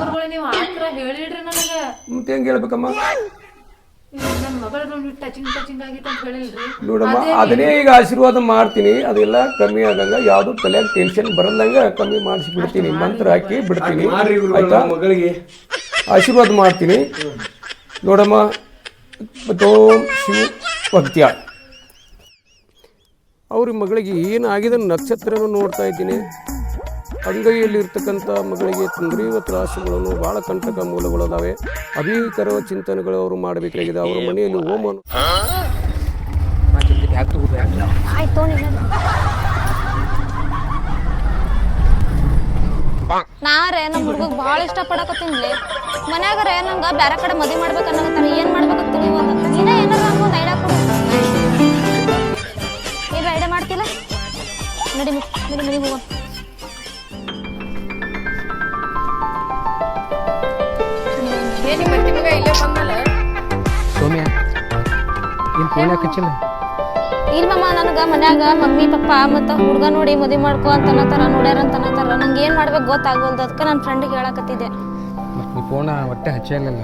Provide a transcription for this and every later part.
ಗುರುಗಳು ನೀವು ಆತರ ಹೇಳಿಡ್ರಿ ನನಗ. ಮತ್ತೆ ಹೆಂಗೆ ಹೇಳ್ಬೇಕಮ್ಮ? ನನ್ನ ಮಗಳು ಟಚಿಂಗ್ ಟಚಿಂಗ್ ಆಗಿತ್ತು ಅಂತ ಹೇಳಿಲ್ರಿ. ನೋಡಮ್ಮ ಅದನ್ನೇ ಈಗ ಆಶೀರ್ವಾದ ಮಾಡ್ತೀನಿ. ಅದೆಲ್ಲ ಕಮ್ಮಿ ಆಗಂಗ ಯಾವ್ದು ತಲೆಯಾಗ ಟೆನ್ಷನ್ ಬರಲ್ಲಂಗ ಕಮ್ಮಿ ಮಾಡಿಸಿ ಬಿಡ್ತೀನಿ ಮಂತ್ರ ಹಾಕಿ ಬಿಡ್ತೀನಿ. ಆಯ್ತಾ? ಮಗಳಿಗೆ. ಆಶೀರ್ವಾದ ಮಾಡ್ತೀನಿ. ನೋಡಮ್ಮ ಓಂ ಶಿವ ಭಕ್ತಿಯ. ಅವ್ರ ಮಗಳಿಗೆ ಏನಾಗಿದೆ ನಕ್ಷತ್ರನೂ ನೋಡ್ತಾ ಇದ್ದೀನಿ. ಅಂಗೈಯಲ್ಲಿ ಇರ್ತಕ್ಕಂಥ ಮಗಳಿಗೆ ತುಂಬಿರುವ ತ್ರಾಸುಗಳನ್ನು ಬಹಳ ಕಂಟಕ ಮೂಲಗಳು ಅದಾವೆ ಅಭೀಕರ ಚಿಂತನೆಗಳು ಅವರು ಮಾಡಬೇಕಾಗಿದೆ. ಅವರ ಮನೆಯಲ್ಲಿ ಹೋಮ ಬಹಳ ನಮ್ಮ ಹುಡುಗ ಭಾಳ ಇಷ್ಟಪಡಕತ್ತೀನಿ ಮನ್ಯಾಗರೆ ನಂಗೆ ಬೇರೆ ಕಡೆ ಮದುವೆ ಮಾಡ್ಬೇಕು ಏನು ಏನ್ ಮಾಡ್ಬೇಕಂತ ಯಾಕೆ ಹಚ್ಚಿಲ್ಲ ಇಲ್ಲ ಮಮ್ಮ ನನಗೆ ಮನ್ಯಾಗ ಮಮ್ಮಿ ಪಪ್ಪ ಮತ್ತು ಹುಡುಗ ನೋಡಿ ಮದುವೆ ಮಾಡ್ಕೊ ಅಂತ ಅನ್ನತ್ತಾರ ನೋಡ್ಯಾರ ಅಂತ ಅನ್ನತ್ತಾರ ನಂಗೆ ಏನು ಮಾಡ್ಬೇಕು ಗೊತ್ತಾಗೋಲ್ದು ಅದಕ್ಕೆ ನನ್ನ ಫ್ರೆಂಡಿಗೆ ಹೇಳಕತ್ತಿದ್ದೆ. ಮತ್ತು ನೀ ಫೋನ ಒಟ್ಟೆ ಹಚ್ಚಿಲ್ಲ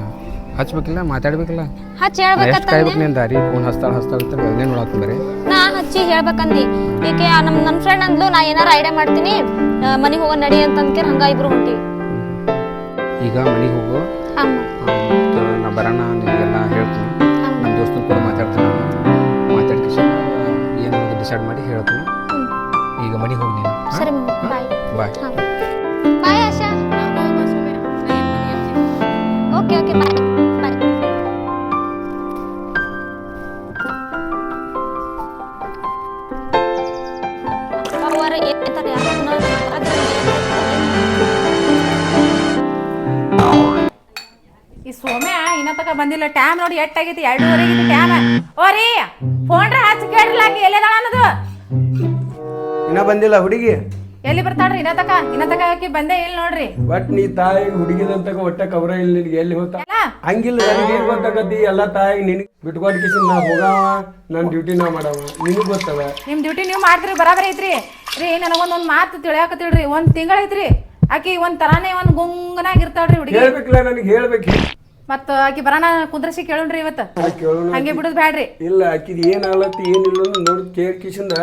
ಹಚ್ಬೇಕಿಲ್ಲ ಮಾತಾಡ್ಬೇಕಿಲ್ಲ? ಹಚ್ಚಿ ಎಷ್ಟು ಹೇಳ್ಬೇಕಂತ ಕಾಯ್ಬೇಕು ನೀನು ದಾರಿ ಫೋನ್ ಹಸ್ತಾಳ ಹಸ್ತಾಳ ಅಂತ ಅದನ್ನೇ ನೋಡಾಕ್ತಾರೆ ನಾ ಹಚ್ಚಿ ಹೇಳ್ಬೇಕಂದಿ. ಈಕೆ ನಮ್ಮ ನನ್ನ ಫ್ರೆಂಡ್ ಅಂದ್ಲು ನಾ ಏನಾರ ಐಡಿಯಾ ಮಾಡ್ತೀನಿ ಮನೆ ಹೋಗೋ ನಡಿ ಅಂತ ಅಂದ್ಕೆ ಹಂಗ ಇಬ್ರು ಹೊಂಟಿವಿ. ಈಗ ಮನೆ ಹೋಗು. ನಾ ಬರೋಣ ಡಿಸೈಡ್ ಮಾಡಿ ಹೇಳ್ತೀನಿ ಈಗ ಮನೆಗೆ ಹೋಗಿ ನೀನು. ಸರಿ ಬಾಯ್ ಬಾಯ್ ಆಶಾ. ಓಕೆ ಓಕೆ ಬಾಯ್ ಅವರ ಈ ಸೋಮ್ಯ ಇನ್ನ ತಕ ಬಂದಿಲ್ಲ. ಟ್ಯಾಮ್ ನೋಡಿ ಎಟ್ಟಾಗೈತಿ ಎರಡೂವರೆ ಆಗೈತಿ ಟ್ಯಾಮ್ ಓ ರೀ ಫೋನ್ರ ಹಚ್ಚಿ ಕೇಳಿರ್ಲಾಕಿ ಎಲ್ಲದಾಳ ಅನ್ನೋದು? ಇನ್ನ ಬಂದಿಲ್ಲ ಹುಡುಗಿ. ಎಲ್ಲಿ ಬರ್ತಾಳ್ರಿ? ಇನ್ನ ತಕ ಇನ್ನ ತಕ ಆಕಿ ಬಂದೇ ಇಲ್ಲ ನೋಡ್ರಿ? ಬಟ್ ನೀ ತಾಯಿ ಹುಡುಗಿದಂತ ಒಟ್ಟ ಕವರ ಇಲ್ಲ ನಿನ್ಗೆ ಎಲ್ಲಿ ಹೋತ? ಎಲ್ಲ? ಹಂಗಿಲ್ಲ ನನಗೆ ಏನ್ ಗೊತ್ತಾಗತ್ತಿ ಎಲ್ಲ ತಾಯಿ ನಿನಗೆ ಬಿಟ್ಕೊಟ್ ಕಿಸಿನ್ ನಾ ಹೋಗಾವ ನನ್ನ ಡ್ಯೂಟಿ ನಾ ಮಾಡವ ನಿನಗ್ ಗೊತ್ತವ ನಿಮ್ ಡ್ಯೂಟಿ ನೀವು ಮಾಡ್ತೀರಿ ಬರಾಬರಿ ಐತ್ರಿ. ರೀ ನನಗೊಂದೊಂದ್ ಮಾತು ತಿಳಿಯಾಕತ್ತಿಳ್ರಿ ಒಂದ್ ತಿಂಗಳ ಐತ್ರಿ ಆಕಿ ಒಂದ್ ತರಾನೇ ಒಂದ್ ಗುಂಗನಾಗಿರ್ತಾಳ್ರಿ ಹುಡುಗಿ. ಹೇಳ್ಬೇಕಿಲ್ಲ ನನಗೆ ಹೇಳ್ಬೇಕು ಮತ್ತ ಆಕಿ ಬರೋಣ ಕುಂದ್ರಸಿ ಕೇಳೋಣ್ರಿ ಇವತ್ತ. ಕೇಳೋಣ ಹಂಗೆ ಬಿಡುದ್ ಬ್ಯಾಡ್ರಿ. ಇಲ್ಲ ಆಕಿದ್ ಏನ್ ಆಗ್ಲತ್ತಿ ಏನಿಲ್ಲ ಅನ್ನೋದ್ ನೋಡಿ ಕೇಳಿ ಕಿಶಿಂದ.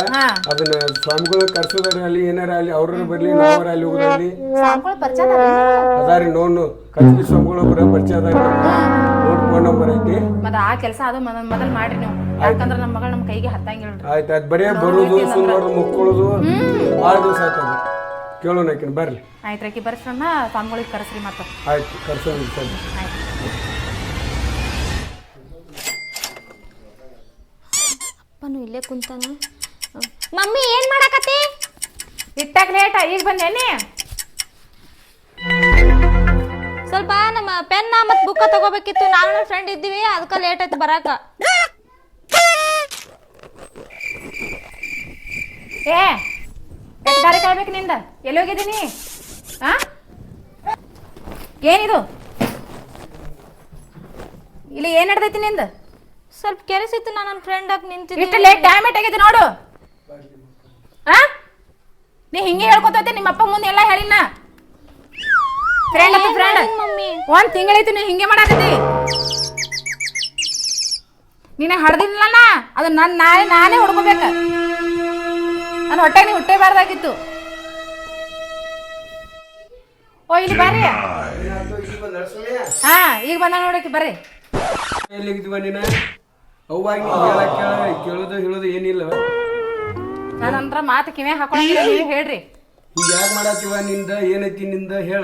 ಅದನ್ನ ಸ್ವಾಮಿಗಳು ಕರ್ಸೋದಾರ ಅಲ್ಲಿ ಏನಾರ ಅಲ್ಲಿ ಅವ್ರ ಬರ್ಲಿ ನಾವ್ರ ಅಲ್ಲಿ ಸಾಮ್ಕೊಳ್ ಪರಿಚಯ ಅದಾರಿ? ನೋನು ಕರ್ಸಿ ಸ್ವಾಮಿಗಳು ಬರ ಪರಿಚಯ ಅದಾರಿ ನೋಡ್ ಫೋನ್ ನಂಬರ್ ಐತಿ. ಮತ್ತ ಆ ಕೆಲಸ ಅದು ಮೊದಲ್ ಮೊದಲ್ ಮಾಡ್ರಿ ನೀವು. ಯಾಕಂದ್ರ ನಮ್ಮ ಮಗಳು ನಮ್ಮ ಕೈಗೆ ಹತ್ತಂಗಿಲ್ರಿ ಆಯ್ತು ಅದ್ ಬರೇ ಬರುದು ಸುಂದರ ಮುಕ್ಕೊಳ್ಳೋದು. ಭಾಳ ದಿವಸ ಆಯ್ತದ ಕೇಳೋಣ ಆಕಿನ ಬರ್ಲಿ ಆಯ್ತು ಆಕಿ ಬರ್ಸ್ರನ್ನ ಸ್ವಾಮಿಗಳಿಗೆ ಕರೆಸ್ರಿ ಮತ್ತ. ಆಯ್ತು ಕರ್ಸೋಣ ಸರಿ ಆಯ್ತು. ಅಪ್ಪನು ಇಲ್ಲೇ ಕುಂತಾನ. ಮಮ್ಮಿ ಏನ್ ಮಾಡಾಕತ್ತಿ? ಇಟ್ಟಾಗ ಲೇಟ ಈಗ ಬಂದೇನಿ ಸ್ವಲ್ಪ ನಮ್ಮ ಪೆನ್ನ ಮತ್ ಬುಕ್ಕ ತಗೋಬೇಕಿತ್ತು. ನಾನು ನನ್ನ ಫ್ರೆಂಡ್ ಇದ್ದೀವಿ ಅದಕ್ಕೆ ಲೇಟ್ ಆಯ್ತು ಬರಾಕ. ಏ ಎಷ್ಟು ದಾರಿ ಕಾಯ್ಬೇಕು ನಿಂದ? ಎಲ್ಲಿ ಹೋಗಿದ್ದೀನಿ ಆ? ಏನಿದು? ಇಲ್ಲಿ ಏನ್ ನಡ್ದೈತಿ ನಿಂದ? ಸ್ವಲ್ಪ ಕೆರೆಸಿತ್ತು ನಾನು ನನ್ನ ಫ್ರೆಂಡ್ ಆಗಿ ನಿಂತಿದ್ದೆ ಇಷ್ಟು ಲೇಟ್ ಟೈಮ್ ಆಗಿದೆ ನೋಡು. ಆ? ನೀ ಹಿಂಗೆ ಹೇಳ್ಕೊತೈತೆ ನಿಮ್ಮ ಅಪ್ಪ ಮುಂದೆ ಎಲ್ಲ ಹೇಳಿನ ಫ್ರೆಂಡ್ ಅಂತ ಫ್ರೆಂಡ್ ಮಮ್ಮಿ? ಒಂದ್ ತಿಂಗಳೈತಿ ನೀ ಹಿಂಗೆ ಮಾಡಾಕತ್ತಿ. ನೀನ ಹಡ್ದಿಲ್ಲನ ಅದು ನನ್ನ ನಾಳೆ ನಾನೇ ಹುಡ್ಕೋಬೇಕ. ನನ್ನ ಹೊಟ್ಟೆ ನೀ ಹುಟ್ಟೇಬಾರ್ದಾಗಿತ್ತು. ಓ ಇಲ್ಲಿ ಬರ್ರಿ. ಹಾ ಈಗ ಬಂದ ನೋಡಕ್ಕೆ ಬರ್ರಿ. ಎಲ್ಲಿಗಿದ್ವ ನೀನ ಕೇಳ ಕೇಳೋದು ಹೇಳೋದು ಏನಿಲ್ಲ. ನನ್ನ ಮಾತು ಕಿವೆ ನೀವು ಹೇಳ್ರಿ. ಹಿಂಗ ಯಾಕೆ ಮಾಡತ್ತೀವ ನಿಂದ ಏನೈತಿ ನಿಂದ ಹೇಳ.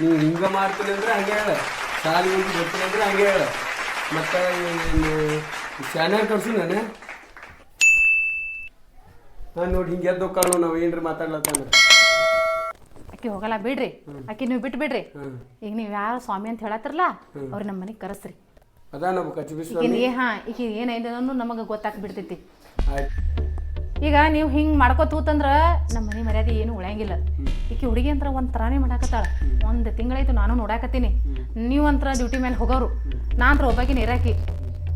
ನೀವು ಹಿಂಗ ಮಾಡ್ತೀನಿ ಅಂದ್ರೆ ಹಂಗೆ ಹೇಳ. ಸಾಲಿ ಹೋಗಿ ಬರ್ತೀನಿ ಅಂದ್ರೆ ಹಂಗೆ ಹೇಳ. ಮತ್ತೆ ಚಾನಲ್ ಕಳ್ಸು ನಾನು? ನಾನು ನೋಡಿ ಹಿಂಗೆ ಎದ್ದು ಕಾಣು ನಾವು ಏನ್ರಿ ಮಾತಾಡ್ಲತ್ತಂದ್ರೆ ಆಕಿ ಹೋಗಲ್ಲ ಬಿಡ್ರಿ. ಆಕಿ ನೀವು ಬಿಟ್ಟು ಬಿಡ್ರಿ ಈಗ ನೀವು ಯಾರು ಸ್ವಾಮಿ ಅಂತ ಹೇಳತ್ತಿರಲ್ಲ ಅವ್ರು ನಮ್ಮ ಮನೆಗೆ ಕರೆಸ್ರಿ. ಅದ ನಮ್ಮ ಕಚಬಿ ಈಗಿನ ಹಾ ಈಗ ಏನೈತೆ ಅನ್ನೋದು ನಮಗೆ ಗೊತ್ತಾಗ್ಬಿಡ್ತೈತಿ. ಆಯ್ತು. ಈಗ ನೀವು ಹಿಂಗೆ ಮಾಡ್ಕೋತ ಕೂತಂದ್ರ ನಮ್ಮ ಮನೆ ಮರ್ಯಾದೆ ಏನು ಉಳಿಯಂಗಿಲ್ಲ. ಈಕೆ ಹುಡುಗಿ ಅಂತ ಒಂದ್ ತರಾನೇ ಮಾಡಾಕತ್ತಾಳ. ಒಂದು ತಿಂಗಳಾಯ್ತು ನಾನು ನೋಡಾಕತ್ತೀನಿ. ನೀವು ಅಂತರ ಡ್ಯೂಟಿ ಮೇಲೆ ಹೋಗೋರು. ನಾ ಒಬ್ಬಾಗಿ ಒಬ್ಬಾಕಿ ನೀರಾಕಿ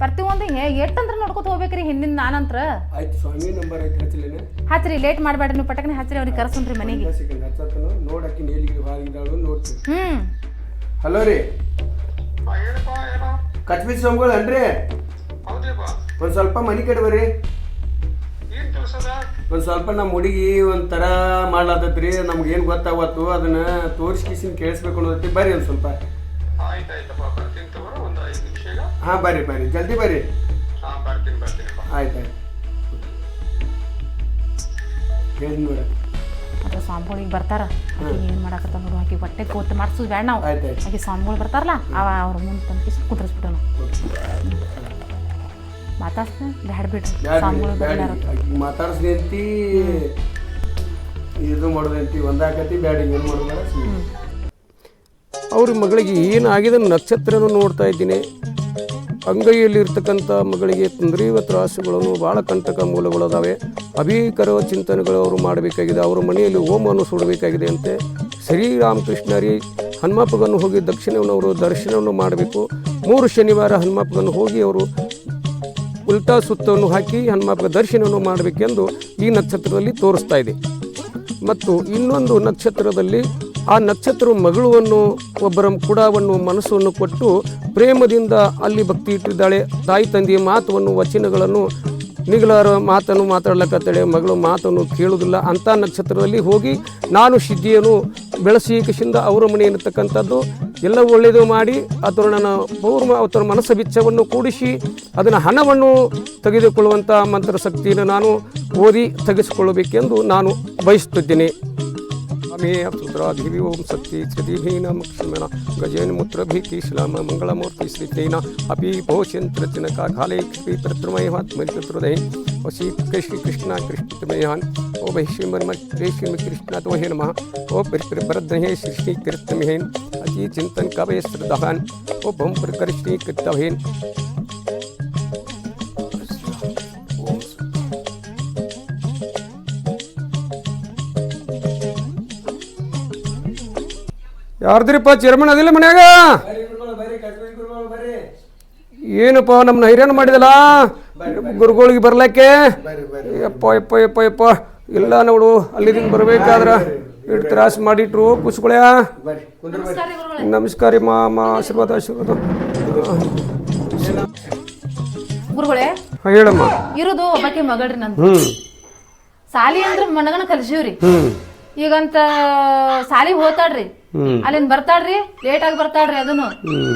ಪ್ರತಿಯೊಂದು ಎಷ್ಟಂತ್ರ ನೋಡ್ಕೊತ ಹೋಗ್ಬೇಕ್ರಿ ಹಿಂದಿನ ನಾನಂತ್ರ. ಆಯ್ತು ಸ್ವಾಮಿ ನಂಬರ್ ಐತೆ ಹಚ್ಚಲೇನೆ ಲೇಟ್ ಮಾಡಬೇಡ್ರಿ ನೀವು ಪಟಕನೆ ಹಚ್ರಿ ಅವ್ರಿಗೆ ಕರ್ಸನ್ರಿ ಮನೆಗೆ. ಹ್ಞೂ ನೋಡಕ್ಕೆ ನೇಲಿಗೆ ನೋಡ್ತೀನಿ. ಹಲೋ ರೀ. ಕಚ್ಬಿ ಸ್ವಾಮಿಗಳು ಅನ್ರಿ ಒಂದು ಸ್ವಲ್ಪ ಮನೆ ಕಡೆ ಬರ್ರಿ. ಒಂದು ಸ್ವಲ್ಪ ನಮ್ಮ ಹುಡುಗಿ ಒಂಥರ ಮಾಡ್ಲಾತತ್ರಿ ನಮ್ಗೆ ಏನು ಗೊತ್ತಾಗತ್ತು ಅದನ್ನ ತೋರಿಸ್ಕಿಸಿನ ಕೇಳಿಸ್ಬೇಕು ಅನ್ನೋದಕ್ಕೆ ಬರ್ರಿ ಒಂದು ಸ್ವಲ್ಪ. ಹಾಂ ಬರ್ರಿ ಬರ್ರಿ. ಜಲ್ದಿ ಬರ್ರಿ. ಆಯ್ತು ಆಯ್ತು. ಹೇಳಿ ನೋಡ ಅದ್ರ ಸ್ವಾಮಿಗಳಿಗೆ ಬರ್ತಾರ. ಆಕಿ ಏನ್ ಮಾಡಾಕತ್ತ ನೋಡು ಹಾಕಿ ಹೊಟ್ಟೆ ಕೋತ್ ಮಾಡ್ಸೋದು ಬೇಡ ನಾವು. ಆಕೆ ಸ್ವಾಮಿಗಳು ಬರ್ತಾರಲ್ಲ ಅವ ಅವ್ರ ಮುಂದೆ ತಂದು ಕುಂದ್ರಿಸ್ಬಿಟ್ಟು ಮಾತಾಡ್ಸ್ತೀನಿ ಬ್ಯಾಡ ಬಿಡ್ರಿ ಸ್ವಾಮಿಗಳು ಅಂತಿ ಇದು ಮಾಡೋದಂತಿ ಒಂದಾಕತಿ ಬ್ಯಾಡ ಏನು ಮಾಡೋದಾರ ಅವ್ರ ಮಗಳಿಗೆ ಏನಾಗಿದೆ ನಕ್ಷತ್ರನೂ ನೋಡ್ತಾ ಇದ್ದೀನಿ. ಅಂಗೈಯಲ್ಲಿರ್ತಕ್ಕಂಥ ಮಗಳಿಗೆ ತೊಂದರೆಯುವ ತ್ರಾಸುಗಳನ್ನು ಭಾಳ ಕಂಟಕ ಮೂಲಗಳದಾವೆ. ಅಭೀಕರ ಚಿಂತನೆಗಳು ಅವರು ಮಾಡಬೇಕಾಗಿದೆ. ಅವರ ಮನೆಯಲ್ಲಿ ಹೋಮವನ್ನು ಸುಡಬೇಕಾಗಿದೆ ಅಂತೆ. ಶ್ರೀರಾಮಕೃಷ್ಣರಿ ಹನುಮಪ್ಪಗನ್ನು ಹೋಗಿ ದಕ್ಷಿಣವನ್ನು ಅವರು ದರ್ಶನವನ್ನು ಮಾಡಬೇಕು. ಮೂರು ಶನಿವಾರ ಹನುಮಪ್ಪಗನ್ನು ಹೋಗಿ ಅವರು ಉಲ್ಟಾ ಸುತ್ತವನ್ನು ಹಾಕಿ ಹನುಮಪ್ಪ ದರ್ಶನವನ್ನು ಮಾಡಬೇಕೆಂದು ಈ ನಕ್ಷತ್ರದಲ್ಲಿ ತೋರಿಸ್ತಾ ಇದೆ. ಮತ್ತು ಇನ್ನೊಂದು ನಕ್ಷತ್ರದಲ್ಲಿ ಆ ನಕ್ಷತ್ರ ಮಗಳುವನ್ನು ಒಬ್ಬರ ಕುಡವನ್ನು, ಮನಸ್ಸನ್ನು ಕೊಟ್ಟು ಪ್ರೇಮದಿಂದ ಅಲ್ಲಿ ಭಕ್ತಿ ಇಟ್ಟಿದ್ದಾಳೆ. ತಾಯಿ ತಂದೆಯ ಮಾತನ್ನು ವಚನಗಳನ್ನು ನಿಗಲಾರ ಮಾತನ್ನು ಮಾತಾಡ್ಲಕತ್ತಾಳೆ ಮಗಳು ಮಾತನ್ನು ಕೇಳುವುದಿಲ್ಲ. ಅಂಥ ನಕ್ಷತ್ರದಲ್ಲಿ ಹೋಗಿ ನಾನು ಸಿದ್ಧಿಯನ್ನು ಬೆಳೆಸಿ ಕೃಷಿಯಿಂದ ಅವರ ಮನೆ ಎನ್ನತಕ್ಕಂಥದ್ದು. ಎಲ್ಲ ಒಳ್ಳೆಯದು ಮಾಡಿ ಅದರ ನನ್ನ ಪೂರ್ವ ಅವತರ ಮನಸ್ಸು ಬಿಚ್ಚವನ್ನು ಕೂಡಿಸಿ ಅದನ್ನು ಹಣವನ್ನು ತೆಗೆದುಕೊಳ್ಳುವಂಥ ಮಂತ್ರ ಶಕ್ತಿಯನ್ನು ನಾನು ಓದಿ ತೆಗೆಸಿಕೊಳ್ಳಬೇಕೆಂದು ನಾನು ಬಯಸುತ್ತಿದ್ದೇನೆ. अमेयसूत्राधिवी ओं शक्ति क्षतिभीना मक्षिमण श्लाम मंगलमूर्ति श्री तेना अभी भोषण प्रतिन का घाले भोषयन्त्रतिन काघाले चतुर्दय वशी कृष्ण कृष्ण कृष्णमयान ओ वैश्वीमर्म कृष्ण कृष्णा तो नम। ओ प्रद्रहे सृष्टि कृतमहेन अति चिंतन कवय श्रद्धान ओ भम प्रकृष्टि कृतवहेन ಯಾರ್ದ್ರಿಪ್ಪ ಚೇರ್ಮನ್ ಅದಿಲ್ಲ ಮನ್ಯಾಗ? ಏನಪ್ಪ ನಮ್ಮ ಹೈರಾಣ ಮಾಡಿದಲ್ಲ? ಗುರುಗಳಿಗೆ ಬರ್ಲಕ್ಕೆ? ಯಪ್ಪ ಯಪ್ಪ ಯಪ್ಪ ಯಪ್ಪ. ಇಲ್ಲ ನೋಡು ಅಲ್ಲಿದಿಂದ ಬರ್ಬೇಕಾದ್ರ ಇಟ್ಟು ತ್ರಾಸ ಮಾಡಿಟ್ರು ಕುಸ್ಕೊಳ್ಯ? ನಮಸ್ಕಾರ ರೀ ಮಾ ಮಾ ಆಶೀರ್ವಾದ ಆಶೀರ್ವಾದ. ಗುರುಗಳೇ ಹೇಳಮ್ಮ. ಇರೋದು ಒಬ್ಬಾಕಿ ಮಗಳ್ರಿ ನಂದು. ಸಾಲಿ ಅಂದ್ರೆ ಮನಗನ ಕಲ್ಸೀವ್ರಿ. ಈಗಂತ ಸಾಲಿ ಹೋತಾಡ್ರಿ. ಅಲ್ಲಿಂದ ಬರ್ತಾಳ್ರಿ ಲೇಟ್ ಆಗಿ ಬರ್ತಾಳ್ರಿ ಅದನ್ನು.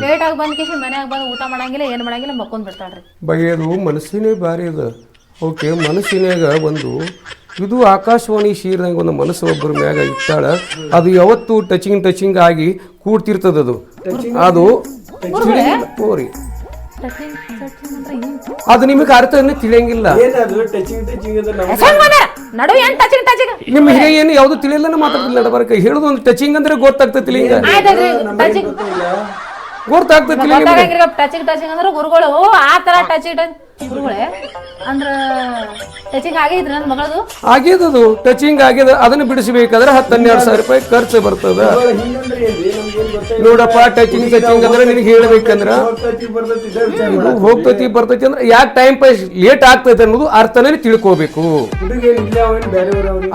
ಲೇಟ್ ಆಗಿ ಬಂದ ಕೇಸಿ ಮನ್ಯಾಗ ಬಂದು ಊಟ ಮಾಡಂಗಿಲ್ಲ ಏನ್ ಮಾಡಂಗಿಲ್ಲ ಮಕ್ಕೊಂಡ್ ಬರ್ತಾಳ್ರಿ ಬಗೆಯದು ಮನಸ್ಸಿನೇ ಭಾರಿ ಅದ. ಓಕೆ ಮನಸ್ಸಿನಾಗ ಒಂದು ಇದು ಆಕಾಶವಾಣಿ ಶೀರ್ದಂಗೆ ಒಂದು ಮನಸ್ಸು ಒಬ್ಬರ ಮ್ಯಾಗ ಇಟ್ಟಾಳ. ಅದು ಯಾವತ್ತು ಟಚಿಂಗ್ ಟಚಿಂಗ್ ಆಗಿ ಕೂಡ್ತಿರ್ತದದು ಅದು. ಟಚಿಂಗ್ ಟಚಿಂಗ್ ಏನು? ಅದು ನಿಮಗೆ ಅರ್ಥನೇ ತಿಳಿಯಂಗಿಲ್ಲ. ಟಚಿಂಗ್ ಮಾಡ. ನಡು ಏನ್ ಟಚಿಂಗ್ ಟಚಿಂಗ್ ನಿಮ್ಮ ಹಿರಿಯ ಏನು ಯಾವುದು ತಿಳಿಯಲ್ಲ ಮಾತಾಡ್ತಿಲ್ಲ ಬರಕ. ಹೇಳುದು ಒಂದು ಟಚಿಂಗ್ ಅಂದ್ರೆ ಗೊತ್ತಾಗ್ತತಿಲ್ಲ ಹಿಂಗ. ಆಯ್ತಲ್ರಿ ಟಚಿಂಗ್ ಗೊತ್ತಾಗ್ತತಿಲ್ಲ ಟಚಿಂಗ್ ಟಚಿಂಗ್ ಅಂದ್ರೆ ಗುರುಗಳು ಆ ತರ ಟಚಿಂಗ್ ಟಚ್ ಗುರುಗಳೇ ಅಂದ್ರ ಟಚಿಂಗ್ ಆಗೈತ್ರಿ ನನ್ನ ಮಗಳದು? ಆಗ್ಯದದು ಟಚಿಂಗ್ ಆಗ್ಯದ ಅದನ್ನ ಬಿಡಿಸಬೇಕಾದ್ರೆ ಹತ್ತು ಹನ್ನೆರಡು ಸಾವಿರ ರೂಪಾಯಿ ಖರ್ಚು ಬರ್ತದ. ನೋಡಪ್ಪ ಟಚಿಂಗ್ ಟಚಿಂಗ್ ಅಂದ್ರೆ ನಿನಗೆ ಹೇಳ್ಬೇಕಂದ್ರ ಇದು ಹೋಗ್ತೈತಿ ಬರ್ತೈತಿ ಅಂದ್ರೆ ಯಾಕೆ ಟೈಮ್ ಪಾಸ್ ಲೇಟ್ ಆಗ್ತೈತೆ ಅನ್ನೋದು ಅರ್ಥನೇ ತಿಳ್ಕೋಬೇಕು.